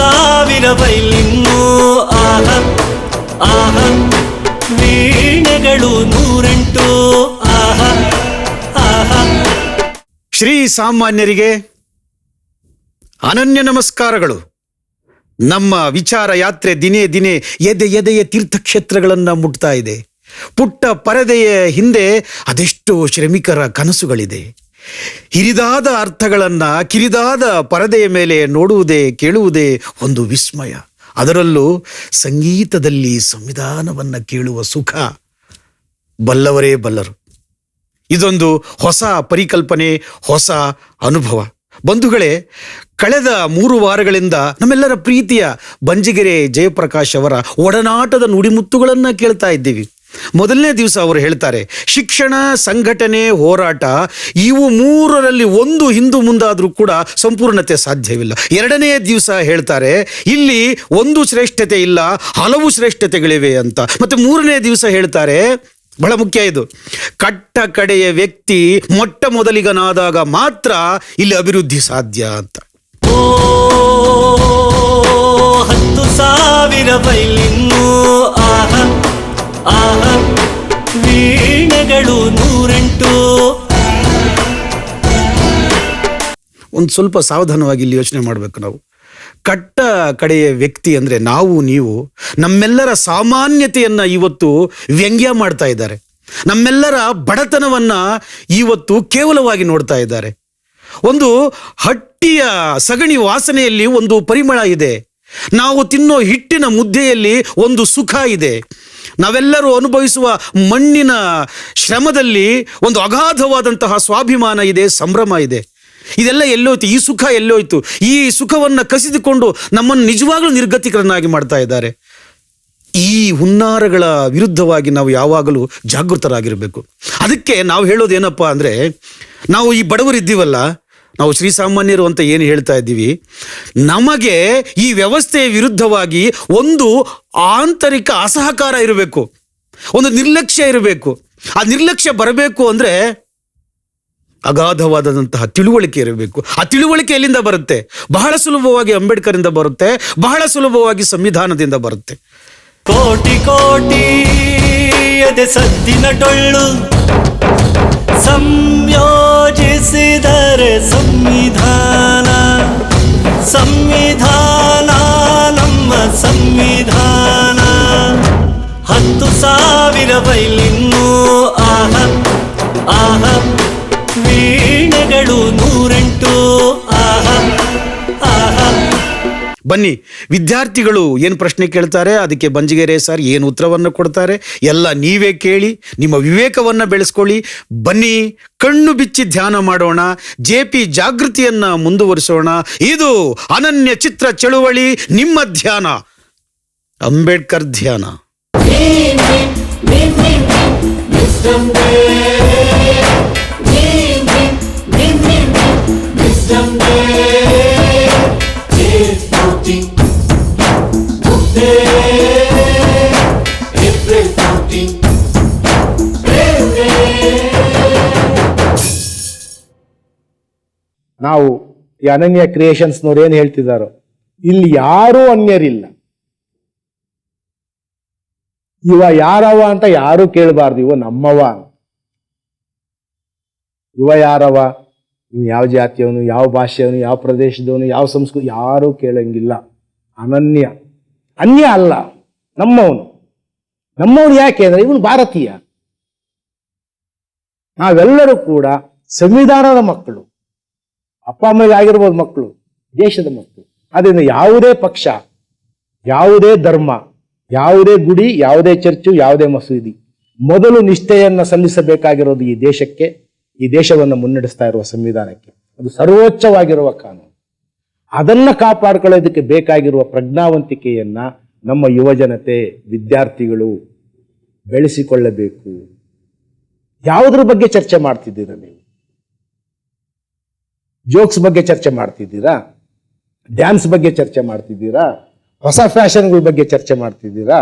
ಸಾವಿರ ಬೈಲಿನ್ನು, ಆಹ ಆಹ, ವೀಣೆಗಳು ನೂರೆಂಟು, ಆಹ ಆಹ. ಶ್ರೀ ಸಾಮಾನ್ಯರಿಗೆ ಅನನ್ಯ ನಮಸ್ಕಾರಗಳು. ನಮ್ಮ ವಿಚಾರ ಯಾತ್ರೆ ದಿನೇ ದಿನೇ ಎದೆ ಎದೆಯ ತೀರ್ಥಕ್ಷೇತ್ರಗಳನ್ನು ಮುಟ್ತಾ ಇದೆ. ಪುಟ್ಟ ಪರದೆಯ ಹಿಂದೆ ಅದೆಷ್ಟೋ ಶ್ರಮಿಕರ ಕನಸುಗಳಿದೆ. ಹಿರಿದಾದ ಅರ್ಥಗಳನ್ನು, ಕಿರಿದಾದ ಪರದೆಯ ಮೇಲೆ ನೋಡುವುದೇ, ಕೇಳುವುದೇ ಒಂದು ವಿಸ್ಮಯ. ಅದರಲ್ಲೂ ಸಂಗೀತದಲ್ಲಿ ಸಂವಿಧಾನವನ್ನು ಕೇಳುವ ಸುಖ ಬಲ್ಲವರೇ ಬಲ್ಲರು. ಇದೊಂದು ಹೊಸ ಪರಿಕಲ್ಪನೆ, ಹೊಸ ಅನುಭವ. ಬಂಧುಗಳೇ, ಕಳೆದ ಮೂರು ವಾರಗಳಿಂದ ನಮ್ಮೆಲ್ಲರ ಪ್ರೀತಿಯ ಬಂಜಿಗೆರೆ ಜಯಪ್ರಕಾಶ್ ಅವರ ಒಡನಾಟದ ನುಡಿಮುತ್ತುಗಳನ್ನು ಕೇಳ್ತಾ ಇದ್ದೀವಿ. ಮೊದಲನೇ ದಿವಸ ಅವರು ಹೇಳ್ತಾರೆ, ಶಿಕ್ಷಣ ಸಂಘಟನೆ ಹೋರಾಟ, ಇವು ಮೂರರಲ್ಲಿ ಒಂದು ಹಿಂದು ಮುಂದಾದರೂ ಕೂಡ ಸಂಪೂರ್ಣತೆ ಸಾಧ್ಯವಿಲ್ಲ. ಎರಡನೇ ದಿವಸ ಹೇಳ್ತಾರೆ, ಇಲ್ಲಿ ಒಂದು ಶ್ರೇಷ್ಠತೆ ಇಲ್ಲ, ಹಲವು ಶ್ರೇಷ್ಠತೆಗಳಿವೆ ಅಂತ. ಮತ್ತೆ ಮೂರನೇ ದಿವಸ ಹೇಳ್ತಾರೆ, ಬಹಳ ಮುಖ್ಯ ಇದು, ಕಟ್ಟ ಕಡೆಯ ವ್ಯಕ್ತಿ ಮೊಟ್ಟ ಮೊದಲಿಗನಾದಾಗ ಮಾತ್ರ ಇಲ್ಲಿ ಅಭಿವೃದ್ಧಿ ಸಾಧ್ಯ ಅಂತ. ಹತ್ತು ಸಾವಿರ ಆಹ, ವೀಣೆಗಳು ನೂರೆಂಟು. ಒಂದು ಸ್ವಲ್ಪ ಸಾವಧಾನವಾಗಿ ಇಲ್ಲಿ ಯೋಚನೆ ಮಾಡಬೇಕು ನಾವು. ಕಟ್ಟ ಕಡೆಯ ವ್ಯಕ್ತಿ ಅಂದರೆ ನಾವು, ನೀವು, ನಮ್ಮೆಲ್ಲರ ಸಾಮಾನ್ಯತೆಯನ್ನು ಇವತ್ತು ವ್ಯಂಗ್ಯ ಮಾಡ್ತಾ ಇದ್ದಾರೆ. ನಮ್ಮೆಲ್ಲರ ಬಡತನವನ್ನು ಇವತ್ತು ಕೇವಲವಾಗಿ ನೋಡ್ತಾ ಇದ್ದಾರೆ. ಒಂದು ಹಟ್ಟಿಯ ಸಗಣಿ ವಾಸನೆಯಲ್ಲಿ ಒಂದು ಪರಿಮಳ ಇದೆ. ನಾವು ತಿನ್ನೋ ಹಿಟ್ಟಿನ ಮುದ್ದೆಯಲ್ಲಿ ಒಂದು ಸುಖ ಇದೆ. ನಾವೆಲ್ಲರೂ ಅನುಭವಿಸುವ ಮಣ್ಣಿನ ಶ್ರಮದಲ್ಲಿ ಒಂದು ಅಗಾಧವಾದಂತಹ ಸ್ವಾಭಿಮಾನ ಇದೆ, ಸಂಭ್ರಮ ಇದೆ. ಇದೆಲ್ಲ ಎಲ್ಲೋಯ್ತು, ಈ ಸುಖ ಎಲ್ಲೋಯ್ತು. ಈ ಸುಖವನ್ನು ಕಸಿದುಕೊಂಡು ನಮ್ಮನ್ನು ನಿಜವಾಗಲೂ ನಿರ್ಗತಿಕರನ್ನಾಗಿ ಮಾಡ್ತಾ ಇದ್ದಾರೆ. ಈ ಹುನ್ನಾರಗಳ ವಿರುದ್ಧವಾಗಿ ನಾವು ಯಾವಾಗಲೂ ಜಾಗೃತರಾಗಿರಬೇಕು. ಅದಕ್ಕೆ ನಾವು ಹೇಳೋದೇನಪ್ಪ ಅಂದರೆ, ನಾವು ಈ ಬಡವರಿದ್ದೀವಲ್ಲ ನಾವು ಶ್ರೀಸಾಮಾನ್ಯರು ಅಂತ ಏನು ಹೇಳ್ತಾ ಇದ್ದೀವಿ? ನಮಗೆ ಈ ವ್ಯವಸ್ಥೆಯ ವಿರುದ್ಧವಾಗಿ ಒಂದು ಆಂತರಿಕ ಅಸಹಕಾರ ಇರಬೇಕು. ಒಂದು ನಿರ್ಲಕ್ಷ್ಯ ಇರಬೇಕು. ಆ ನಿರ್ಲಕ್ಷ್ಯ ಬರಬೇಕು ಅಂದರೆ ಅಗಾಧವಾದಂತಹ ತಿಳುವಳಿಕೆ ಇರಬೇಕು. ಆ ತಿಳುವಳಿಕೆ ಎಲ್ಲಿಂದ ಬರುತ್ತೆ? ಬಹಳ ಸುಲಭವಾಗಿ ಅಂಬೇಡ್ಕರಿಂದ ಬರುತ್ತೆ, ಬಹಳ ಸುಲಭವಾಗಿ ಸಂವಿಧಾನದಿಂದ ಬರುತ್ತೆ. ಕೋಟಿ ಕೋಟಿ ಸದ್ದಿನ ಡೊಳ್ಳು. ಸಂಯೋಜಿಸಿದರೆ ಸಂವಿಧಾನ ಸಂವಿಧಾನ ನಮ್ಮ ಸಂವಿಧಾನ. ಹತ್ತು ಸಾವಿರ ಬೈಲಿನ್ನೂ ಆಹ ಆಹ. ವೀಣೆಗಳು ನೂರೆಂಟು ಬನ್ನಿ, ವಿದ್ಯಾರ್ಥಿಗಳು ಏನು ಪ್ರಶ್ನೆ ಕೇಳ್ತಾರೆ, ಅದಕ್ಕೆ ಬಂಜಿಗೆರೆ ಸರ್, ಏನು ಉತ್ತರವನ್ನು ಕೊಡ್ತಾರೆ, ಎಲ್ಲ ನೀವೇ ಕೇಳಿ, ನಿಮ್ಮ ವಿವೇಕವನ್ನು ಬೆಳೆಸ್ಕೊಳ್ಳಿ. ಬನ್ನಿ, ಕಣ್ಣು ಬಿಚ್ಚಿ ಧ್ಯಾನ ಮಾಡೋಣ, ಜೆ ಪಿ ಜಾಗೃತಿಯನ್ನು ಮುಂದುವರಿಸೋಣ. ಇದು ಅನನ್ಯ ಚಿತ್ರ ಚಳುವಳಿ, ನಿಮ್ಮ ಧ್ಯಾನ. ಅಂಬೇಡ್ಕರ್ ಧ್ಯಾನ. ನಾವು ಈ ಅನನ್ಯ ಕ್ರಿಯೇಷನ್ಸ್ನವ್ರು ಏನು ಹೇಳ್ತಿದ್ದಾರೋ ಇಲ್ಲಿ ಯಾರೂ ಅನ್ಯರಿಲ್ಲ. ಇವ ಯಾರವ ಅಂತ ಯಾರು ಕೇಳಬಾರ್ದು, ಇವ ನಮ್ಮವ ಇವ ಯಾರವ? ಇವ್ ಯಾವ ಜಾತಿಯವನು, ಯಾವ ಭಾಷೆಯವನು, ಯಾವ ಪ್ರದೇಶದವನು, ಯಾವ ಸಂಸ್ಕೃತಿ, ಯಾರೂ ಕೇಳಂಗಿಲ್ಲ. ಅನನ್ಯ. ಅನ್ಯ ಅಲ್ಲ, ನಮ್ಮವನು. ನಮ್ಮವನು ಯಾಕೆ ಅಂದ್ರೆ ಇವನು ಭಾರತೀಯ. ನಾವೆಲ್ಲರೂ ಕೂಡ ಸಂವಿಧಾನದ ಮಕ್ಕಳು. ಅಪ್ಪ ಅಮ್ಮಗೆ ಆಗಿರ್ಬೋದು ಮಕ್ಕಳು, ದೇಶದ ಮಕ್ಕಳು. ಅದರಿಂದ ಯಾವುದೇ ಪಕ್ಷ, ಯಾವುದೇ ಧರ್ಮ, ಯಾವುದೇ ಗುಡಿ, ಯಾವುದೇ ಚರ್ಚು, ಯಾವುದೇ ಮಸೂದಿ, ಮೊದಲು ನಿಷ್ಠೆಯನ್ನು ಸಲ್ಲಿಸಬೇಕಾಗಿರೋದು ಈ ದೇಶಕ್ಕೆ, ಈ ದೇಶವನ್ನು ಮುನ್ನಡೆಸ್ತಾ ಇರುವ ಸಂವಿಧಾನಕ್ಕೆ. ಅದು ಸರ್ವೋಚ್ಚವಾಗಿರುವ ಕಾನೂನು. ಅದನ್ನ ಕಾಪಾಡ್ಕೊಳ್ಳೋದಕ್ಕೆ ಬೇಕಾಗಿರುವ ಪ್ರಜ್ಞಾವಂತಿಕೆಯನ್ನ ನಮ್ಮ ಯುವಜನತೆ ವಿದ್ಯಾರ್ಥಿಗಳು ಬೆಳೆಸಿಕೊಳ್ಳಬೇಕು. ಯಾವುದ್ರ ಬಗ್ಗೆ ಚರ್ಚೆ ಮಾಡ್ತಿದ್ದೀರಾ ನೀವು? ಜೋಕ್ಸ್ ಬಗ್ಗೆ ಚರ್ಚೆ ಮಾಡ್ತಿದ್ದೀರಾ? ಡ್ಯಾನ್ಸ್ ಬಗ್ಗೆ ಚರ್ಚೆ ಮಾಡ್ತಿದ್ದೀರಾ? ಹೊಸ ಫ್ಯಾಷನ್ಗಳ ಬಗ್ಗೆ ಚರ್ಚೆ ಮಾಡ್ತಿದ್ದೀರಾ?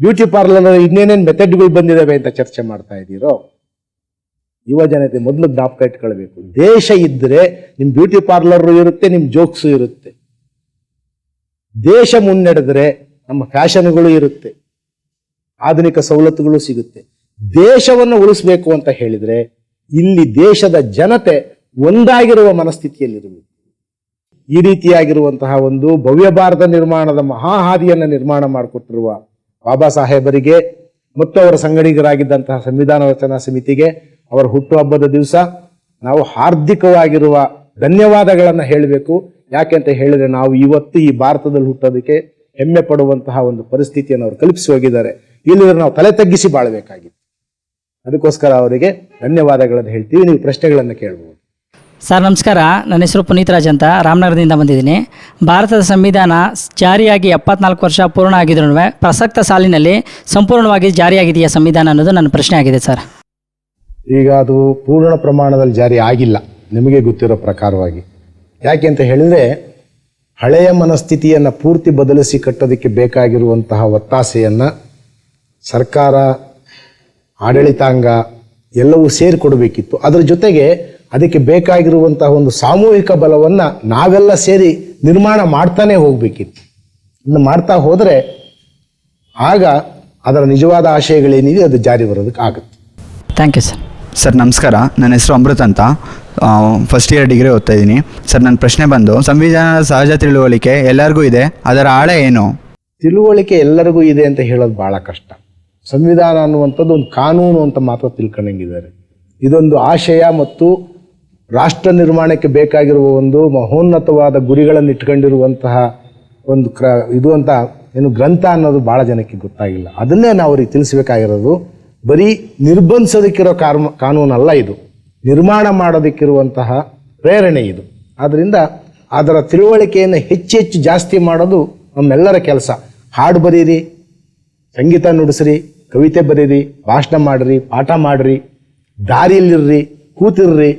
ಬ್ಯೂಟಿ ಪಾರ್ಲರ್ ಇನ್ನೇನೇನು ಮೆಥಡ್ಗಳು ಬಂದಿದ್ದಾವೆ ಅಂತ ಚರ್ಚೆ ಮಾಡ್ತಾ ಇದ್ದೀರೋ? ಯುವ ಜನತೆ ಮೊದಲು ಜ್ಞಾಪಕ ಇಟ್ಕೊಳ್ಬೇಕು. ದೇಶ ಇದ್ದರೆ ನಿಮ್ಮ ಬ್ಯೂಟಿ ಪಾರ್ಲರು ಇರುತ್ತೆ ನಿಮ್ಮ ಜೋಕ್ಸು ಇರುತ್ತೆ. ದೇಶ ಮುನ್ನಡೆದ್ರೆ ನಮ್ಮ ಫ್ಯಾಷನ್ಗಳು ಇರುತ್ತೆ. ಆಧುನಿಕ ಸವಲತ್ತುಗಳು ಸಿಗುತ್ತೆ. ದೇಶವನ್ನು ಉಳಿಸ್ಬೇಕು ಅಂತ ಹೇಳಿದ್ರೆ ಇಲ್ಲಿ ದೇಶದ ಜನತೆ ಒಂದಾಗಿರುವ ಮನಸ್ಥಿತಿಯಲ್ಲಿರಬೇಕು. ಈ ರೀತಿಯಾಗಿರುವಂತಹ ಒಂದು ಭವ್ಯ ಭಾರತ ನಿರ್ಮಾಣದ ಮಹಾಹಾದಿಯನ್ನು ನಿರ್ಮಾಣ ಮಾಡಿಕೊಟ್ಟಿರುವ ಬಾಬಾ ಸಾಹೇಬರಿಗೆ ಮತ್ತು ಅವರ ಸಂಗಡಿಗರಾಗಿದ್ದಂತಹ ಸಂವಿಧಾನ ರಚನಾ ಸಮಿತಿಗೆ ಅವರ ಹುಟ್ಟುಹಬ್ಬದ ದಿವಸ ನಾವು ಹಾರ್ದಿಕವಾಗಿರುವ ಧನ್ಯವಾದಗಳನ್ನು ಹೇಳಬೇಕು. ಯಾಕೆಂತ ಹೇಳಿದರೆ ನಾವು ಇವತ್ತು ಈ ಭಾರತದಲ್ಲಿ ಹುಟ್ಟೋದಕ್ಕೆ ಹೆಮ್ಮೆ ಪಡುವಂತಹ ಒಂದು ಪರಿಸ್ಥಿತಿಯನ್ನು ಅವರು ಕಲ್ಪಿಸಿ ಹೋಗಿದ್ದಾರೆ. ಇಲ್ಲಿದ್ರೆ ನಾವು ತಲೆ ತಗ್ಗಿಸಿ ಬಾಳಬೇಕಾಗಿತ್ತು. ಅದಕ್ಕೋಸ್ಕರ ಅವರಿಗೆ ಧನ್ಯವಾದಗಳನ್ನು ಹೇಳ್ತೀವಿ. ನೀವು ಪ್ರಶ್ನೆಗಳನ್ನು ಕೇಳ್ಬೋದು. ಸರ್ ನಮಸ್ಕಾರ. ನನ್ನ ಹೆಸರು ಪುನೀತ್ ರಾಜ್ ಅಂತ ರಾಮನಗರದಿಂದ ಬಂದಿದ್ದೀನಿ. ಭಾರತದ ಸಂವಿಧಾನ ಜಾರಿಯಾಗಿ ಎಪ್ಪತ್ನಾಲ್ಕು ವರ್ಷ ಪೂರ್ಣ ಆಗಿದ್ರೂ ಪ್ರಸಕ್ತ ಸಾಲಿನಲ್ಲಿ ಸಂಪೂರ್ಣವಾಗಿ ಜಾರಿಯಾಗಿದೆಯಾ ಸಂವಿಧಾನ ಅನ್ನೋದು ನನ್ನ ಪ್ರಶ್ನೆ ಆಗಿದೆ ಸರ್. ಈಗ ಅದು ಪೂರ್ಣ ಪ್ರಮಾಣದಲ್ಲಿ ಜಾರಿ ಆಗಿಲ್ಲ. ನಿಮಗೆ ಗೊತ್ತಿರೋ ಪ್ರಕಾರವಾಗಿ. ಯಾಕೆ ಅಂತ ಹೇಳಿದ್ರೆ ಹಳೆಯ ಮನಸ್ಥಿತಿಯನ್ನು ಪೂರ್ತಿ ಬದಲಿಸಿ ಕಟ್ಟೋದಕ್ಕೆ ಬೇಕಾಗಿರುವಂತಹ ಒತ್ತಾಸೆಯನ್ನು ಸರ್ಕಾರ ಆಡಳಿತಾಂಗ ಎಲ್ಲವೂ ಸೇರಿಕೊಡಬೇಕಿತ್ತು. ಅದರ ಜೊತೆಗೆ ಅದಕ್ಕೆ ಬೇಕಾಗಿರುವಂತಹ ಒಂದು ಸಾಮೂಹಿಕ ಬಲವನ್ನು ನಾವೆಲ್ಲ ಸೇರಿ ನಿರ್ಮಾಣ ಮಾಡ್ತಾನೆ ಹೋಗಬೇಕಿತ್ತು. ಇನ್ನು ಮಾಡ್ತಾ ಹೋದರೆ ಆಗ ಅದರ ನಿಜವಾದ ಆಶಯಗಳೇನಿದೆ ಅದು ಜಾರಿ ಬರೋದಕ್ಕೆ ಆಗುತ್ತೆ. ಥ್ಯಾಂಕ್ ಯು ಸರ್ ಸರ್ ನಮಸ್ಕಾರ. ನನ್ನ ಹೆಸರು ಅಮೃತ್ ಅಂತ. ಫಸ್ಟ್ ಇಯರ್ ಡಿಗ್ರಿ ಓದ್ತಾ ಇದ್ದೀನಿ. ಸರ್ ನನ್ನ ಪ್ರಶ್ನೆ ಬಂದು ಸಂವಿಧಾನದ ಸಹಜ ತಿಳುವಳಿಕೆ ಎಲ್ಲರಿಗೂ ಇದೆ ಅದರ ಆಳ ಏನು? ತಿಳುವಳಿಕೆ ಎಲ್ಲರಿಗೂ ಇದೆ ಅಂತ ಹೇಳೋದು ಭಾಳ ಕಷ್ಟ. ಸಂವಿಧಾನ ಅನ್ನುವಂಥದ್ದು ಒಂದು ಕಾನೂನು ಅಂತ ಮಾತ್ರ ತಿಳ್ಕೊಂಡಂಗಿದ್ದಾರೆ. ಇದೊಂದು ಆಶಯ ಮತ್ತು ರಾಷ್ಟ್ರ ನಿರ್ಮಾಣಕ್ಕೆ ಬೇಕಾಗಿರುವ ಒಂದು ಮಹೋನ್ನತವಾದ ಗುರಿಗಳನ್ನು ಇಟ್ಕೊಂಡಿರುವಂತಹ ಒಂದು ಕ್ರ, ಇದು ಅಂತ ಏನು ಗ್ರಂಥ ಅನ್ನೋದು ಭಾಳ ಜನಕ್ಕೆ ಗೊತ್ತಾಗಿಲ್ಲ. ಅದನ್ನೇ ನಾವು ಅವ್ರಿಗೆ ತಿಳಿಸ್ಬೇಕಾಗಿರೋದು, ಬರೀ ನಿರ್ಬಂಧಿಸೋದಕ್ಕಿರೋ ಕಾರ್ಮ ಕಾನೂನಲ್ಲ ಇದು. ನಿರ್ಮಾಣ ಮಾಡೋದಕ್ಕಿರುವಂತಹ ಪ್ರೇರಣೆ ಇದು. ಆದ್ದರಿಂದ ಅದರ ತಿಳುವಳಿಕೆಯನ್ನು ಹೆಚ್ಚು ಹೆಚ್ಚು ಜಾಸ್ತಿ ಮಾಡೋದು ನಮ್ಮೆಲ್ಲರ ಕೆಲಸ. ಹಾಡು ಬರೀರಿ, ಸಂಗೀತ ನುಡಿಸ್ರಿ ಕವಿತೆ ಬರೀರಿ ಭಾಷಣ ಮಾಡಿರಿ ಪಾಠ ಮಾಡಿರಿ ದಾರಿಯಲ್ಲಿರ್ರಿ ಕೂತಿರ್ರಿ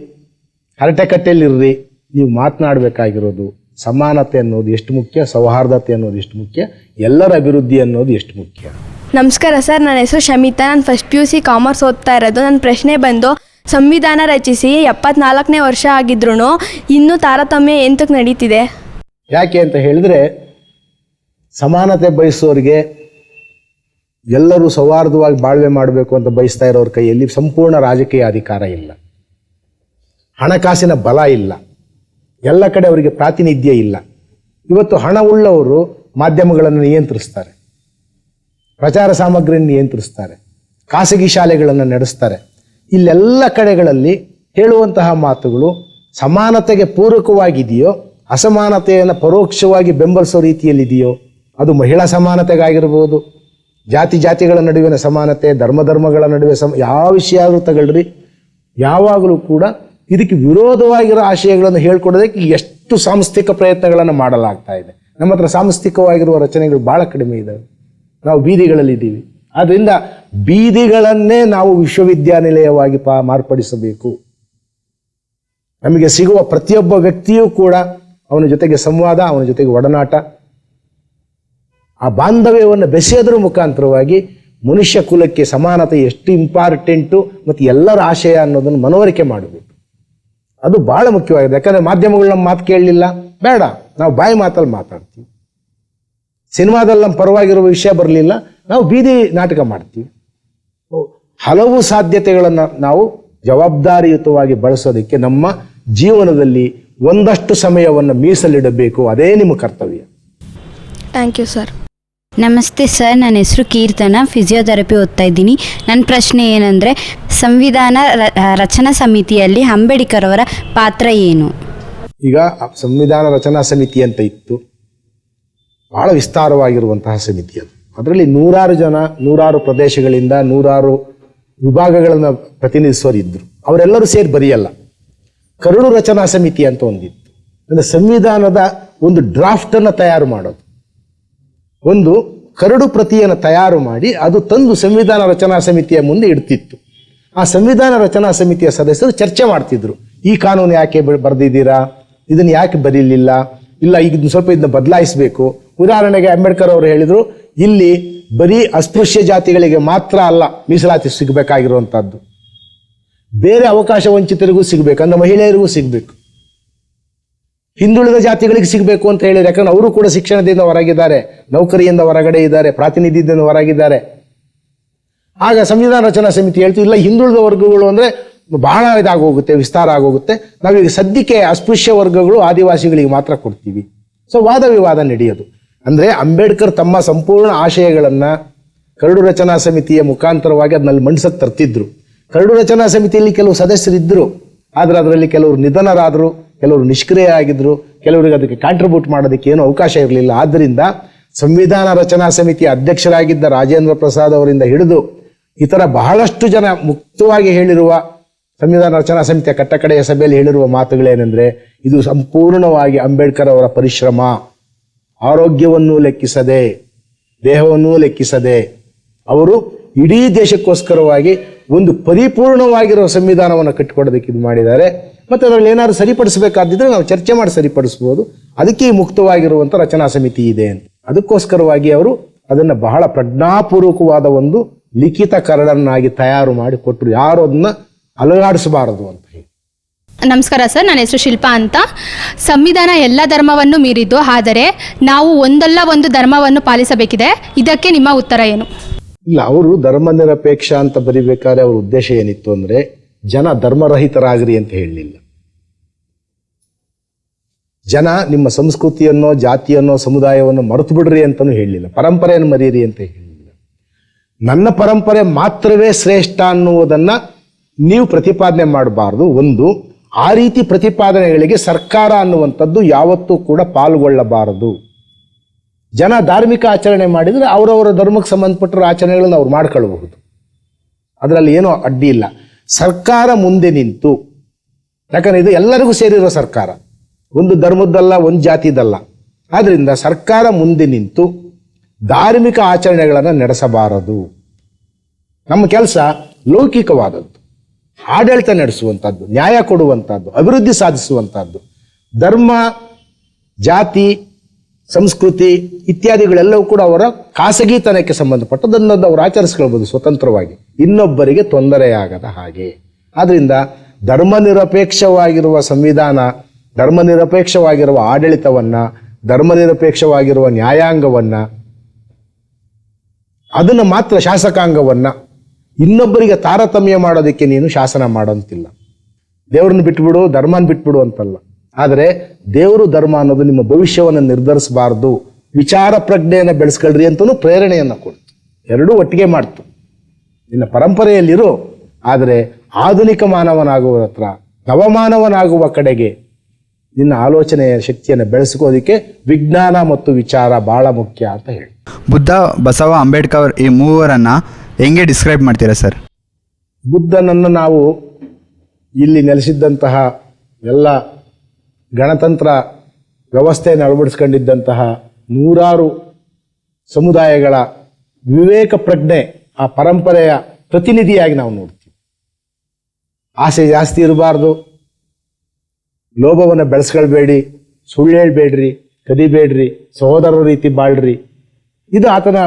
ಹರಟೆ ಕಟ್ಟೆಯಲ್ಲಿರ್ರಿ ನೀವು ಮಾತನಾಡಬೇಕಾಗಿರೋದು ಸಮಾನತೆ ಅನ್ನೋದು ಎಷ್ಟು ಮುಖ್ಯ ಸೌಹಾರ್ದತೆ ಅನ್ನೋದು ಎಷ್ಟು ಮುಖ್ಯ ಎಲ್ಲರ ಅಭಿವೃದ್ಧಿ ಅನ್ನೋದು ಎಷ್ಟು ಮುಖ್ಯ. ನಮಸ್ಕಾರ ಸರ್ ನನ್ನ ಹೆಸರು ಶಮಿತಾ ನಾನು first P U C commerce ಓದ್ತಾ ಇರೋದು. ನನ್ನ ಪ್ರಶ್ನೆ ಬಂದು ಸಂವಿಧಾನ ರಚಿಸಿ ಎಪ್ಪತ್ನಾಲ್ಕನೇ ವರ್ಷ ಆಗಿದ್ರು ಇನ್ನೂ ತಾರತಮ್ಯ ಎಂತಕ್ಕೆ ನಡೀತಿದೆ? ಯಾಕೆ ಅಂತ ಹೇಳಿದ್ರೆ ಸಮಾನತೆ ಬಯಸೋರಿಗೆ ಎಲ್ಲರೂ ಸೌಹಾರ್ದವಾಗಿ ಬಾಳ್ವೆ ಮಾಡಬೇಕು ಅಂತ ಬಯಸ್ತಾ ಇರೋರ ಕೈಯಲ್ಲಿ ಸಂಪೂರ್ಣ ರಾಜಕೀಯ ಅಧಿಕಾರ ಇಲ್ಲ. ಹಣಕಾಸಿನ ಬಲ ಇಲ್ಲ. ಎಲ್ಲ ಕಡೆ ಅವರಿಗೆ ಪ್ರಾತಿನಿಧ್ಯ ಇಲ್ಲ. ಇವತ್ತು ಹಣ ಉಳ್ಳವರು ಮಾಧ್ಯಮಗಳನ್ನು ನಿಯಂತ್ರಿಸ್ತಾರೆ. ಪ್ರಚಾರ ಸಾಮಗ್ರಿಯನ್ನು ನಿಯಂತ್ರಿಸ್ತಾರೆ. ಖಾಸಗಿ ಶಾಲೆಗಳನ್ನು ನಡೆಸ್ತಾರೆ. ಇಲ್ಲೆಲ್ಲ ಕಡೆಗಳಲ್ಲಿ ಹೇಳುವಂತಹ ಮಾತುಗಳು ಸಮಾನತೆಗೆ ಪೂರಕವಾಗಿದೆಯೋ, ಅಸಮಾನತೆಯನ್ನು ಪರೋಕ್ಷವಾಗಿ ಬೆಂಬಲಿಸೋ ರೀತಿಯಲ್ಲಿದೆಯೋ, ಅದು ಮಹಿಳಾ ಸಮಾನತೆಗಾಗಿರ್ಬೋದು ಜಾತಿ ಜಾತಿಗಳ ನಡುವಿನ ಸಮಾನತೆ, ಧರ್ಮ ಧರ್ಮಗಳ ನಡುವೆ ಸಮ, ಯಾವ ವಿಷಯ ಆದರೂ ತಗೊಳ್ರಿ. ಯಾವಾಗಲೂ ಕೂಡ ಇದಕ್ಕೆ ವಿರೋಧವಾಗಿರೋ ಆಶಯಗಳನ್ನು ಹೇಳ್ಕೊಡೋದಕ್ಕೆ ಎಷ್ಟು ಸಾಂಸ್ಥಿಕ ಪ್ರಯತ್ನಗಳನ್ನು ಮಾಡಲಾಗ್ತಾ ಇದೆ. ನಮ್ಮ ಹತ್ರ ಸಾಂಸ್ಥಿಕವಾಗಿರುವ ರಚನೆಗಳು ಭಾಳ ಕಡಿಮೆ ಇದ್ದಾವೆ. ನಾವು ಬೀದಿಗಳಲ್ಲಿದ್ದೀವಿ ಆದ್ದರಿಂದ ಬೀದಿಗಳನ್ನೇ ನಾವು ವಿಶ್ವವಿದ್ಯಾನಿಲಯವಾಗಿ ಪಾ, ಮಾರ್ಪಡಿಸಬೇಕು. ನಮಗೆ ಸಿಗುವ ಪ್ರತಿಯೊಬ್ಬ ವ್ಯಕ್ತಿಯೂ ಕೂಡ ಅವನ ಜೊತೆಗೆ ಸಂವಾದ, ಅವನ ಜೊತೆಗೆ ಒಡನಾಟ ಆ ಬಾಂಧವ್ಯವನ್ನು ಬೆಸೆಯೋದ್ರ ಮುಖಾಂತರವಾಗಿ ಮನುಷ್ಯ ಕುಲಕ್ಕೆ ಸಮಾನತೆ ಎಷ್ಟು ಇಂಪಾರ್ಟೆಂಟು ಮತ್ತು ಎಲ್ಲರ ಆಶಯ ಅನ್ನೋದನ್ನು ಮನವರಿಕೆ ಮಾಡಬೇಕು. ಅದು ಬಹಳ ಮುಖ್ಯವಾಗಿದೆ. ಯಾಕಂದ್ರೆ ಮಾಧ್ಯಮಗಳು ನಮ್ಮ ಮಾತು ಕೇಳಲಿಲ್ಲ. ಬೇಡ, ನಾವು ಬಾಯಿ ಮಾತಲ್ಲಿ ಮಾತಾಡ್ತೀವಿ. ಸಿನಿಮಾದಲ್ಲಿ ನಮ್ಮ ಪರವಾಗಿರುವ ವಿಷಯ ಬರಲಿಲ್ಲ. ನಾವು ಬೀದಿ ನಾಟಕ ಮಾಡ್ತೀವಿ. ಹಲವು ಸಾಧ್ಯತೆಗಳನ್ನು ನಾವು ಜವಾಬ್ದಾರಿಯುತವಾಗಿ ಬಳಸೋದಕ್ಕೆ ನಮ್ಮ ಜೀವನದಲ್ಲಿ ಒಂದಷ್ಟು ಸಮಯವನ್ನು ಮೀಸಲಿಡಬೇಕು. ಅದೇ ನಿಮ್ಮ ಕರ್ತವ್ಯ. ಥ್ಯಾಂಕ್ ಯು ಸರ್ ನಮಸ್ತೆ ಸರ್, ನನ್ನ ಹೆಸರು ಕೀರ್ತನ, ಫಿಸಿಯೋಥೆರಪಿ ಓದ್ತಾ ಇದ್ದೀನಿ. ನನ್ನ ಪ್ರಶ್ನೆ ಏನಂದರೆ, ಸಂವಿಧಾನ ರಚನಾ ಸಮಿತಿಯಲ್ಲಿ ಅಂಬೇಡ್ಕರ್ ಅವರ ಪಾತ್ರ ಏನು? ಈಗ ಸಂವಿಧಾನ ರಚನಾ ಸಮಿತಿ ಅಂತ ಇತ್ತು. ಬಹಳ ವಿಸ್ತಾರವಾಗಿರುವಂತಹ ಸಮಿತಿ ಅದು. ಅದರಲ್ಲಿ ನೂರಾರು ಜನ, ನೂರಾರು ಪ್ರದೇಶಗಳಿಂದ ನೂರಾರು ವಿಭಾಗಗಳನ್ನು ಪ್ರತಿನಿಧಿಸೋರಿದ್ದರು ಅವರೆಲ್ಲರೂ ಸೇರಿ ಬರೆಯಲ್ಲ. ಕರಡು ರಚನಾ ಸಮಿತಿ ಅಂತ ಒಂದಿತ್ತು. ಅಂದರೆ ಸಂವಿಧಾನದ ಒಂದು ಡ್ರಾಫ್ಟನ್ನು ತಯಾರು ಮಾಡೋದು. ಒಂದು ಕರಡು ಪ್ರತಿಯನ್ನು ತಯಾರು ಮಾಡಿ ಅದು ತಂದು ಸಂವಿಧಾನ ರಚನಾ ಸಮಿತಿಯ ಮುಂದೆ ಇಡ್ತಿತ್ತು. ಆ ಸಂವಿಧಾನ ರಚನಾ ಸಮಿತಿಯ ಸದಸ್ಯರು ಚರ್ಚೆ ಮಾಡ್ತಿದ್ರು. ಈ ಕಾನೂನು ಯಾಕೆ ಬರೆದಿದ್ದೀರಾ? ಇದನ್ನು ಯಾಕೆ ಬರೀಲಿಲ್ಲ? ಇಲ್ಲ ಈಗ ಸ್ವಲ್ಪ ಇದನ್ನ ಬದಲಾಯಿಸಬೇಕು. ಉದಾಹರಣೆಗೆ ಅಂಬೇಡ್ಕರ್ ಅವರು ಹೇಳಿದರು, ಇಲ್ಲಿ ಬರೀ ಅಸ್ಪೃಶ್ಯ ಜಾತಿಗಳಿಗೆ ಮಾತ್ರ ಅಲ್ಲ, ಮೀಸಲಾತಿ ಸಿಗಬೇಕಾಗಿರುವಂಥದ್ದು ಬೇರೆ ಅವಕಾಶ ವಂಚಿತರಿಗೂ ಸಿಗಬೇಕು, ಅಂದ್ರೆ ಮಹಿಳೆಯರಿಗೂ ಸಿಗಬೇಕು. ಹಿಂದುಳಿದ ಜಾತಿಗಳಿಗೆ ಸಿಗಬೇಕು ಅಂತ ಹೇಳಿದ್ರೆ ಯಾಕಂದ್ರೆ ಅವರು ಕೂಡ ಶಿಕ್ಷಣದಿಂದ ಹೊರಗಿದ್ದಾರೆ, ನೌಕರಿಯಿಂದ ಹೊರಗಡೆ ಇದ್ದಾರೆ, ಪ್ರಾತಿನಿಧ್ಯದಿಂದ ಹೊರಗಿದ್ದಾರೆ. ಆಗ ಸಂವಿಧಾನ ರಚನಾ ಸಮಿತಿ ಹೇಳ್ತೀವಿ ಇಲ್ಲ, ಹಿಂದುಳಿದ ವರ್ಗಗಳು ಅಂದ್ರೆ ಬಹಳ ಇದಾಗೋಗುತ್ತೆ, ವಿಸ್ತಾರ ಆಗೋಗುತ್ತೆ. ನಾವೀಗ ಸದ್ಯಕ್ಕೆ ಅಸ್ಪೃಶ್ಯ ವರ್ಗಗಳು ಆದಿವಾಸಿಗಳಿಗೆ ಮಾತ್ರ ಕೊಡ್ತೀವಿ. ಸೊ ವಾದ ವಿವಾದ ನಡೆಯೋದು. ಅಂದ್ರೆ ಅಂಬೇಡ್ಕರ್ ತಮ್ಮ ಸಂಪೂರ್ಣ ಆಶಯಗಳನ್ನು ಕರಡು ರಚನಾ ಸಮಿತಿಯ ಮುಖಾಂತರವಾಗಿ ಅದನ್ನಲ್ಲಿ ಮಂಡಿಸಕ್ಕೆ ತರ್ತಿದ್ರು. ಕರಡು ರಚನಾ ಸಮಿತಿಯಲ್ಲಿ ಕೆಲವು ಸದಸ್ಯರಿದ್ದರು ಆದ್ರೆ ಅದರಲ್ಲಿ ಕೆಲವರು ನಿಧನರಾದರು. ಕೆಲವರು ನಿಷ್ಕ್ರಿಯ ಆಗಿದ್ರು, ಕೆಲವರಿಗೆ ಅದಕ್ಕೆ ಕಾಂಟ್ರಿಬ್ಯೂಟ್ ಮಾಡೋದಕ್ಕೆ ಏನೂ ಅವಕಾಶ ಇರಲಿಲ್ಲ. ಆದ್ದರಿಂದ ಸಂವಿಧಾನ ರಚನಾ ಸಮಿತಿ ಅಧ್ಯಕ್ಷರಾಗಿದ್ದ ರಾಜೇಂದ್ರ ಪ್ರಸಾದ್ ಅವರಿಂದ ಹಿಡಿದು ಇತರ ಬಹಳಷ್ಟು ಜನ ಮುಕ್ತವಾಗಿ ಹೇಳಿರುವ ಸಂವಿಧಾನ ರಚನಾ ಸಮಿತಿಯ ಕಟ್ಟಕಡೆಯ ಸಭೆಯಲ್ಲಿ ಹೇಳಿರುವ ಮಾತುಗಳೇನೆಂದರೆ, ಇದು ಸಂಪೂರ್ಣವಾಗಿ ಅಂಬೇಡ್ಕರ್ ಅವರ ಪರಿಶ್ರಮ. ಆರೋಗ್ಯವನ್ನು ಲೆಕ್ಕಿಸದೆ, ದೇಹವನ್ನೂ ಲೆಕ್ಕಿಸದೆ, ಅವರು ಇಡೀ ದೇಶಕ್ಕೋಸ್ಕರವಾಗಿ ಒಂದು ಪರಿಪೂರ್ಣವಾಗಿರೋ ಸಂವಿಧಾನವನ್ನು ಕಟ್ಟಿಕೊಡೋದಕ್ಕೆ ಇದು ಮಾಡಿದ್ದಾರೆ. ಮತ್ತೆ ಅದರಲ್ಲಿ ಏನಾದರೂ ಸರಿಪಡಿಸಬೇಕಾದಿದ್ರೆ ನಾವು ಚರ್ಚೆ ಮಾಡಿ ಸರಿಪಡಿಸ್ಬೋದು. ಅದಕ್ಕೆ ಈ ಮುಕ್ತವಾಗಿರುವಂಥ ರಚನಾ ಸಮಿತಿ ಇದೆ ಅಂತ. ಅದಕ್ಕೋಸ್ಕರವಾಗಿ ಅವರು ಅದನ್ನು ಬಹಳ ಪ್ರಜ್ಞಾಪೂರ್ವಕವಾದ ಒಂದು ಲಿಖಿತ ಕರಡನ್ನಾಗಿ ತಯಾರು ಮಾಡಿ ಕೊಟ್ಟರು ಯಾರು ಅದನ್ನ ಅಲುಗಾಡಿಸಬಾರದು ಅಂತ ಹೇಳಿ. ನಮಸ್ಕಾರ ಸರ್ ನನ್ನ ಹೆಸರು ಶಿಲ್ಪಾ ಅಂತ. ಸಂವಿಧಾನ ಎಲ್ಲ ಧರ್ಮವನ್ನು ಮೀರಿದ್ದು ಆದರೆ ನಾವು ಒಂದಲ್ಲ ಒಂದು ಧರ್ಮವನ್ನು ಪಾಲಿಸಬೇಕಿದೆ. ಇದಕ್ಕೆ ನಿಮ್ಮ ಉತ್ತರ ಏನು? ಇಲ್ಲ ಅವರು ಧರ್ಮ ನಿರಪೇಕ್ಷ ಅಂತ ಬರಿಬೇಕಾದ್ರೆ ಅವ್ರ ಉದ್ದೇಶ ಏನಿತ್ತು ಅಂದ್ರೆ ಜನ ಧರ್ಮರಹಿತರಾಗ್ರಿ ಅಂತ ಹೇಳಲಿಲ್ಲ. ಜನ ನಿಮ್ಮ ಸಂಸ್ಕೃತಿಯನ್ನೋ, ಜಾತಿಯನ್ನೋ, ಸಮುದಾಯವನ್ನು ಮರೆತು ಬಿಡ್ರಿ ಅಂತಲೂ ಹೇಳಲಿಲ್ಲ. ಪರಂಪರೆಯನ್ನು ಮರೀರಿ ಅಂತ ಹೇಳಲಿಲ್ಲ. ನನ್ನ ಪರಂಪರೆ ಮಾತ್ರವೇ ಶ್ರೇಷ್ಠ ಅನ್ನುವುದನ್ನು ನೀವು ಪ್ರತಿಪಾದನೆ ಮಾಡಬಾರ್ದು. ಒಂದು, ಆ ರೀತಿ ಪ್ರತಿಪಾದನೆಗಳಿಗೆ ಸರ್ಕಾರ ಅನ್ನುವಂಥದ್ದು ಯಾವತ್ತೂ ಕೂಡ ಪಾಲ್ಗೊಳ್ಳಬಾರದು. ಜನ ಧಾರ್ಮಿಕ ಆಚರಣೆ ಮಾಡಿದರೆ ಅವರವರ ಧರ್ಮಕ್ಕೆ ಸಂಬಂಧಪಟ್ಟ ಆಚರಣೆಗಳನ್ನು ಅವ್ರು ಮಾಡ್ಕೊಳ್ಬಹುದು. ಅದರಲ್ಲಿ ಏನೂ ಅಡ್ಡಿ ಇಲ್ಲ. ಸರ್ಕಾರ ಮುಂದೆ ನಿಂತು, ಯಾಕಂದ್ರೆ ಇದು ಎಲ್ಲರಿಗೂ ಸೇರಿರೋ ಸರ್ಕಾರ. ಒಂದು ಧರ್ಮದ್ದಲ್ಲ, ಒಂದು ಜಾತಿದಲ್ಲ. ಆದ್ದರಿಂದ ಸರ್ಕಾರ ಮುಂದೆ ನಿಂತು ಧಾರ್ಮಿಕ ಆಚರಣೆಗಳನ್ನು ನಡೆಸಬಾರದು. ನಮ್ಮ ಕೆಲಸ ಲೌಕಿಕವಾದದ್ದು. ಆಡಳಿತ ನಡೆಸುವಂಥದ್ದು ನ್ಯಾಯ ಕೊಡುವಂಥದ್ದು ಅಭಿವೃದ್ಧಿ ಸಾಧಿಸುವಂಥದ್ದು ಧರ್ಮ, ಜಾತಿ ಸಂಸ್ಕೃತಿ ಇತ್ಯಾದಿಗಳೆಲ್ಲವೂ ಕೂಡ ಅವರ ಖಾಸಗಿತನಕ್ಕೆ ಸಂಬಂಧಪಟ್ಟದನ್ನು ಅವರು ಆಚರಿಸ್ಕೊಳ್ಬೋದು ಸ್ವತಂತ್ರವಾಗಿ. ಇನ್ನೊಬ್ಬರಿಗೆ ತೊಂದರೆಯಾಗದ ಹಾಗೆ. ಆದ್ದರಿಂದ ಧರ್ಮನಿರಪೇಕ್ಷವಾಗಿರುವ ಸಂವಿಧಾನ ಧರ್ಮನಿರಪೇಕ್ಷವಾಗಿರುವ ಆಡಳಿತವನ್ನ ಧರ್ಮನಿರಪೇಕ್ಷವಾಗಿರುವ ನ್ಯಾಯಾಂಗವನ್ನ, ಅದನ್ನು ಮಾತ್ರ ಶಾಸಕಾಂಗವನ್ನ ಇನ್ನೊಬ್ಬರಿಗೆ ತಾರತಮ್ಯ ಮಾಡೋದಕ್ಕೆ ನೀನು ಶಾಸನ ಮಾಡೋಂತಿಲ್ಲ. ದೇವ್ರನ್ನ ಬಿಟ್ಬಿಡು, ಧರ್ಮನ ಬಿಟ್ಬಿಡು ಅಂತಲ್ಲ. ಆದರೆ ದೇವರು ಧರ್ಮ ಅನ್ನೋದು ನಿಮ್ಮ ಭವಿಷ್ಯವನ್ನು ನಿರ್ಧರಿಸಬಾರ್ದು. ವಿಚಾರ ಪ್ರಜ್ಞೆಯನ್ನು ಬೆಳೆಸ್ಕೊಳ್ರಿ ಅಂತಲೂ ಪ್ರೇರಣೆಯನ್ನು ಕೊಡ್ತು. ಎರಡೂ ಒಟ್ಟಿಗೆ ಮಾಡ್ತು. ನಿನ್ನ ಪರಂಪರೆಯಲ್ಲಿರು ಆದರೆ ಆಧುನಿಕ ಮಾನವನಾಗುವ ಹತ್ರ ನವಮಾನವನಾಗುವ ಕಡೆಗೆ ನಿನ್ನ ಆಲೋಚನೆಯ ಶಕ್ತಿಯನ್ನು ಬೆಳೆಸ್ಕೋದಕ್ಕೆ ವಿಜ್ಞಾನ ಮತ್ತು ವಿಚಾರ ಬಹಳ ಮುಖ್ಯ ಅಂತ ಹೇಳಿ. ಬುದ್ಧ ಬಸವ ಅಂಬೇಡ್ಕರ್ ಈ ಮೂವರನ್ನು ಹೆಂಗೆ ಡಿಸ್ಕ್ರೈಬ್ ಮಾಡ್ತೀರಾ ಸರ್? ಬುದ್ಧನನ್ನು ನಾವು ಇಲ್ಲಿ ನೆಲೆಸಿದ್ದಂತಹ ಎಲ್ಲ ಗಣತಂತ್ರ ವ್ಯವಸ್ಥೆಯನ್ನು ಅಳವಡಿಸ್ಕೊಂಡಿದ್ದಂತಹ ನೂರಾರು ಸಮುದಾಯಗಳ ವಿವೇಕ ಪ್ರಜ್ಞೆ, ಆ ಪರಂಪರೆಯ ಪ್ರತಿನಿಧಿಯಾಗಿ ನಾವು ನೋಡ್ತೀವಿ. ಆಸೆ ಜಾಸ್ತಿ ಇರಬಾರ್ದು. ಲೋಭವನ್ನು ಬೆಳೆಸ್ಕೊಳ್ಬೇಡಿ, ಸುಳ್ಳು ಹೇಳ್ಬೇಡ್ರಿ, ಕದಿಬೇಡ್ರಿ, ಸಹೋದರರ ರೀತಿ ಬಾಳ್ರಿ. ಇದು ಆತನ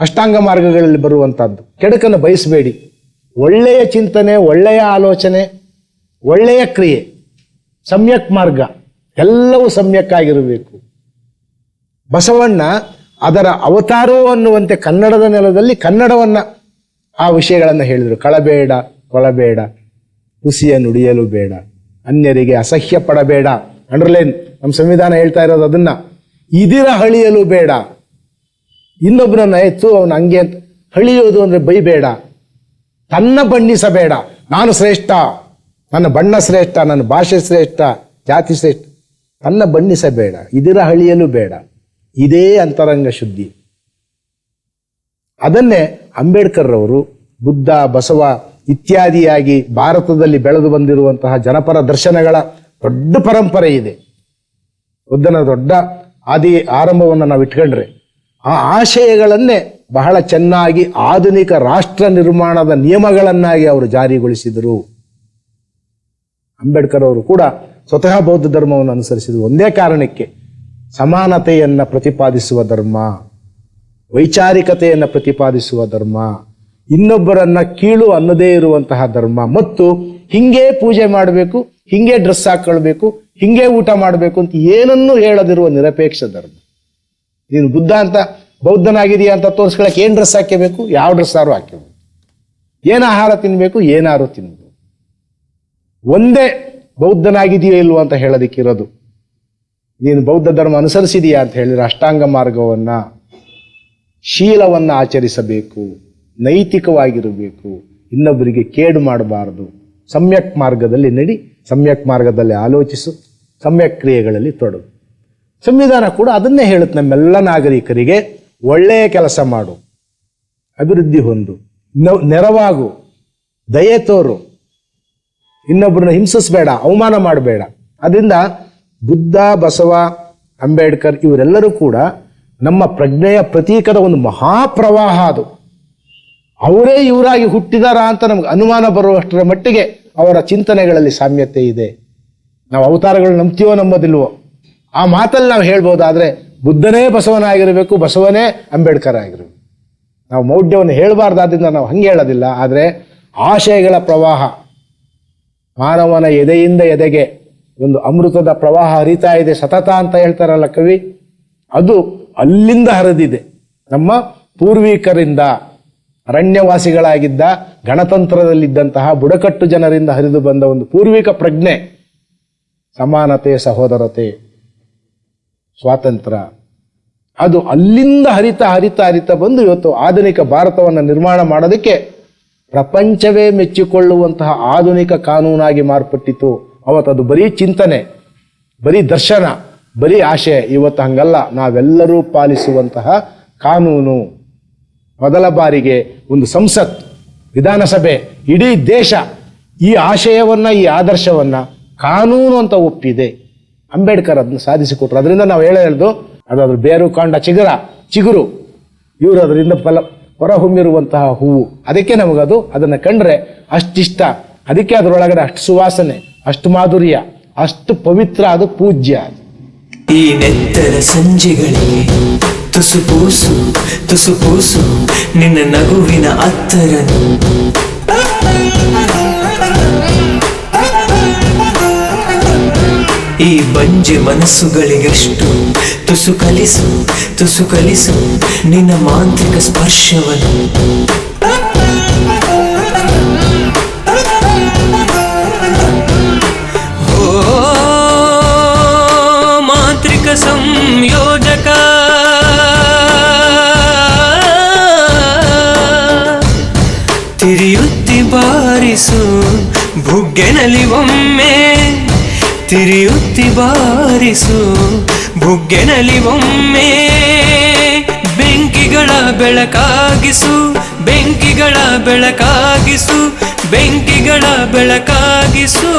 ಅಷ್ಟಾಂಗ ಮಾರ್ಗಗಳಲ್ಲಿ ಬರುವಂಥದ್ದು ಕೆಡಕನ್ನು ಬಯಸಬೇಡಿ. ಒಳ್ಳೆಯ ಚಿಂತನೆ, ಒಳ್ಳೆಯ ಆಲೋಚನೆ, ಒಳ್ಳೆಯ ಕ್ರಿಯೆ. ಸಮ್ಯಕ್ ಮಾರ್ಗ. ಎಲ್ಲವೂ ಸಮ್ಯಕ್ ಆಗಿರಬೇಕು ಬಸವಣ್ಣ ಅದರ ಅವತಾರೋ ಅನ್ನುವಂತೆ ಕನ್ನಡದ ನೆಲದಲ್ಲಿ ಕನ್ನಡವನ್ನ ಆ ವಿಷಯಗಳನ್ನು ಹೇಳಿದರು. ಕಳಬೇಡ, ಕೊಳಬೇಡ ಹುಸಿಯ ನುಡಿಯಲು ಬೇಡ, ಅನ್ಯರಿಗೆ ಅಸಹ್ಯ ಪಡಬೇಡ. ಅಂಡರ್ಲೈನ್ ನಮ್ಮ ಸಂವಿಧಾನ ಹೇಳ್ತಾ ಇರೋದು ಅದನ್ನ. ಇದಿರ ಹಳಿಯಲು ಬೇಡ. ಇನ್ನೊಬ್ಬನನ್ನು ಎತ್ತು, ಅವನ ಹಂಗೆ ಹಳಿಯೋದು ಅಂದ್ರೆ ಬೈಬೇಡ. ತನ್ನ ಬಣ್ಣಿಸಬೇಡ. ನಾನು ಶ್ರೇಷ್ಠ. ನನ್ನ ಬಣ್ಣ ಶ್ರೇಷ್ಠ, ನನ್ನ ಭಾಷೆ ಶ್ರೇಷ್ಠ, ಜಾತಿ ಶ್ರೇಷ್ಠ. ತನ್ನ ಬಣ್ಣಿಸಬೇಡ ಇದಿರ ಹಳಿಯಲು ಬೇಡ. ಇದೇ ಅಂತರಂಗ ಶುದ್ಧಿ. ಅದನ್ನೇ ಅಂಬೇಡ್ಕರ್ ಅವರು ಬುದ್ಧ, ಬಸವ ಇತ್ಯಾದಿಯಾಗಿ ಭಾರತದಲ್ಲಿ ಬೆಳೆದು ಬಂದಿರುವಂತಹ ಜನಪರ ದರ್ಶನಗಳ ದೊಡ್ಡ ಪರಂಪರೆ ಇದೆ. ಬುದ್ಧನ ದೊಡ್ಡ ಆದಿ ಆರಂಭವನ್ನು ನಾವು ಇಟ್ಕೊಂಡ್ರೆ, ಆ ಆಶಯಗಳನ್ನೇ ಬಹಳ ಚೆನ್ನಾಗಿ ಆಧುನಿಕ ರಾಷ್ಟ್ರ ನಿರ್ಮಾಣದ ನಿಯಮಗಳನ್ನಾಗಿ ಅವರು ಜಾರಿಗೊಳಿಸಿದರು. ಅಂಬೇಡ್ಕರ್ ಅವರು ಕೂಡ ಸ್ವತಃ ಬೌದ್ಧ ಧರ್ಮವನ್ನು ಅನುಸರಿಸಿದ್ರು ಒಂದೇ ಕಾರಣಕ್ಕೆ ಸಮಾನತೆಯನ್ನು ಪ್ರತಿಪಾದಿಸುವ ಧರ್ಮ, ವೈಚಾರಿಕತೆಯನ್ನು ಪ್ರತಿಪಾದಿಸುವ ಧರ್ಮ, ಇನ್ನೊಬ್ಬರನ್ನ ಕೀಳು ಅನ್ನದೇ ಇರುವಂತಹ ಧರ್ಮ ಮತ್ತು ಹಿಂಗೆ ಪೂಜೆ ಮಾಡಬೇಕು, ಹಿಂಗೆ ಡ್ರೆಸ್ ಹಾಕೊಳ್ಬೇಕು, ಹಿಂಗೆ ಊಟ ಮಾಡಬೇಕು ಅಂತ ಏನನ್ನೂ ಹೇಳದಿರುವ ನಿರಪೇಕ್ಷ ಧರ್ಮ. ನೀನು ಬುದ್ಧ ಅಂತ, ಬೌದ್ಧನಾಗಿದೆಯಾ ಅಂತ ತೋರಿಸ್ಕೊಳಕ್ಕೆ ಏನು ಡ್ರೆಸ್ ಹಾಕಬೇಕು ಯಾವ ಡ್ರೆಸ್ ಆರು ಹಾಕಬೇಕು ಏನು ಆಹಾರ ತಿನ್ನಬೇಕು ಏನಾರು ತಿನ್ನಬೇಕು ಒಂದೇ ಬೌದ್ಧನಾಗಿದೆಯೋ ಇಲ್ವೋ ಅಂತ ಹೇಳೋದಕ್ಕಿರೋದು. ನೀನು ಬೌದ್ಧ ಧರ್ಮ ಅನುಸರಿಸಿದೀಯಾ ಅಂತ ಹೇಳಿದ್ರೆ ಅಷ್ಟಾಂಗ ಮಾರ್ಗವನ್ನ, ಶೀಲವನ್ನ ಆಚರಿಸಬೇಕು, ನೈತಿಕವಾಗಿರಬೇಕು, ಇನ್ನೊಬ್ಬರಿಗೆ ಕೇಡು ಮಾಡಬಾರದು. ಸಮ್ಯಕ್ ಮಾರ್ಗದಲ್ಲಿ ನಡಿ, ಸಮ್ಯಕ್ ಮಾರ್ಗದಲ್ಲಿ ಆಲೋಚಿಸು, ಸಮ್ಯಕ್ ಕ್ರಿಯೆಗಳಲ್ಲಿ ತೊಡಗು. ಸಂವಿಧಾನ ಕೂಡ ಅದನ್ನೇ ಹೇಳುತ್ತೆ ನಮ್ಮೆಲ್ಲ ನಾಗರಿಕರಿಗೆ, ಒಳ್ಳೆಯ ಕೆಲಸ ಮಾಡು, ಅಭಿವೃದ್ಧಿ ಹೊಂದು ನೆರವಾಗು, ದಯೆ ತೋರು. ಇನ್ನೊಬ್ಬರನ್ನ ಹಿಂಸಿಸಬೇಡ, ಅವಮಾನ ಮಾಡಬೇಡ. ಅದರಿಂದ ಬುದ್ಧ, ಬಸವ, ಅಂಬೇಡ್ಕರ್ ಇವರೆಲ್ಲರೂ ಕೂಡ ನಮ್ಮ ಪ್ರಜ್ಞೆಯ ಪ್ರತೀಕದ ಒಂದು ಮಹಾಪ್ರವಾಹ ಅದು. ಅವರೇ ಇವರಾಗಿ ಹುಟ್ಟಿದಾರ ಅಂತ ನಮ್ಗೆ ಅನುಮಾನ ಬರುವಷ್ಟರ ಮಟ್ಟಿಗೆ ಅವರ ಚಿಂತನೆಗಳಲ್ಲಿ ಸಾಮ್ಯತೆ ಇದೆ. ನಾವು ಅವತಾರಗಳು ನಂಬ್ತೀವೋ ನಂಬೋದಿಲ್ವೋ? ಆ ಮಾತಲ್ಲಿ ನಾವು ಹೇಳ್ಬೋದಾದ್ರೆ ಬುದ್ಧನೇ ಬಸವನಾಗಿರಬೇಕು, ಬಸವನೇ ಅಂಬೇಡ್ಕರ್ ಆಗಿರಬೇಕು. ನಾವು ಮೌಢ್ಯವನ್ನು ಹೇಳಬಾರ್ದಾದ್ರಿಂದ ನಾವು ಹಂಗೆ ಹೇಳೋದಿಲ್ಲ, ಆದರೆ ಆಶಯಗಳ ಪ್ರವಾಹ. ಮಾನವನ ಎದೆಯಿಂದ ಎದೆಗೆ ಒಂದು ಅಮೃತದ ಪ್ರವಾಹ ಹರಿತಾ ಇದೆ, ಸತತ ಅಂತ ಹೇಳ್ತಾರಲ್ಲ ಕವಿ. ಅದು ಅಲ್ಲಿಂದ ಹರಿದಿದೆ. ನಮ್ಮ ಪೂರ್ವಿಕರಿಂದ, ಅರಣ್ಯವಾಸಿಗಳಾಗಿದ್ದ, ಗಣತಂತ್ರದಲ್ಲಿದ್ದಂತಹ ಬುಡಕಟ್ಟು ಜನರಿಂದ ಹರಿದು ಬಂದ ಒಂದು ಪೂರ್ವಿಕ ಪ್ರಜ್ಞೆ, ಸಮಾನತೆ, ಸಹೋದರತೆ, ಸ್ವಾತಂತ್ರ್ಯ. ಅದು ಅಲ್ಲಿಂದ ಹರಿತಾ ಹರಿತಾ ಹರಿತಾ ಬಂದು ಇವತ್ತು ಆಧುನಿಕ ಭಾರತವನ್ನು ನಿರ್ಮಾಣ ಮಾಡೋದಕ್ಕೆ ಪ್ರಪಂಚವೇ ಮೆಚ್ಚಿಕೊಳ್ಳುವಂತಹ ಆಧುನಿಕ ಕಾನೂನಾಗಿ ಮಾರ್ಪಟ್ಟಿತು ಅವತ್ತದು ಅದು ಬರೀ ಚಿಂತನೆ, ಬರೀ ದರ್ಶನ, ಬರೀ ಆಶೆ, ಇವತ್ತು ಹಂಗಲ್ಲ. ನಾವೆಲ್ಲರೂ ಪಾಲಿಸುವಂತಹ ಕಾನೂನು. ಮೊದಲ ಬಾರಿಗೆ ಒಂದು ಸಂಸತ್, ವಿಧಾನಸಭೆ, ಇಡೀ ದೇಶ ಈ ಆಶಯವನ್ನು, ಈ ಆದರ್ಶವನ್ನು ಕಾನೂನು ಅಂತ ಒಪ್ಪಿದೆ. ಅಂಬೇಡ್ಕರ್ ಅದನ್ನು ಸಾಧಿಸಿಕೊಟ್ರು. ಅದರಿಂದ ನಾವು ಹೇಳೋದು ಅದಾದ್ರ ಬೇರು ಕಾಂಡ ಚಿಗುರ, ಚಿಗುರು. ಇವರು ಅದರಿಂದ ಫಲ ಹೊರಹೊಮ್ಮಿರುವಂತಹ ಹೂವು. ಅದಕ್ಕೆ ನಮಗದು, ಅದನ್ನು ಕಂಡ್ರೆ ಅಷ್ಟಿಷ್ಟ. ಅದಕ್ಕೆ ಅದರೊಳಗಡೆ ಅಷ್ಟು ಸುವಾಸನೆ, ಅಷ್ಟು ಮಾಧುರ್ಯ, ಅಷ್ಟು ಪವಿತ್ರ ಅದು ಪೂಜ್ಯ ಅದು. ಈ ನೆತ್ತರ ಸಂಜೆಗಳಿಗೆ ತುಸು ಪೂಸು, ನಿನ್ನ ನಗುವಿನ ಅತ್ತರನು. ಈ ಬಂಜೆ ಮನಸ್ಸುಗಳಿಗೆಷ್ಟು ತುಸು ಕಲಿಸು ತುಸು ಕಲಿಸು ನಿನ್ನ ಮಾಂತ್ರಿಕ ಸ್ಪರ್ಶವನ್ನು. ಮಾಂತ್ರಿಕ ಸಂಯೋಜಕ. ತಿರಿಯುತ್ತಿ ಬಾರಿಸು ಭುಗ್ಗೆನಲ್ಲಿ ಒಮ್ಮೆ. ತಿರಿಯುತ್ತಿ ಬಾರಿಸು ಬುಗ್ಗೆನಲ್ಲಿ ಒಮ್ಮೆ ಬೆಂಕಿಗಳ ಬೆಳಕಾಗಿಸು ಬೆಂಕಿಗಳ ಬೆಳಕಾಗಿಸು ಬೆಂಕಿಗಳ ಬೆಳಕಾಗಿಸು.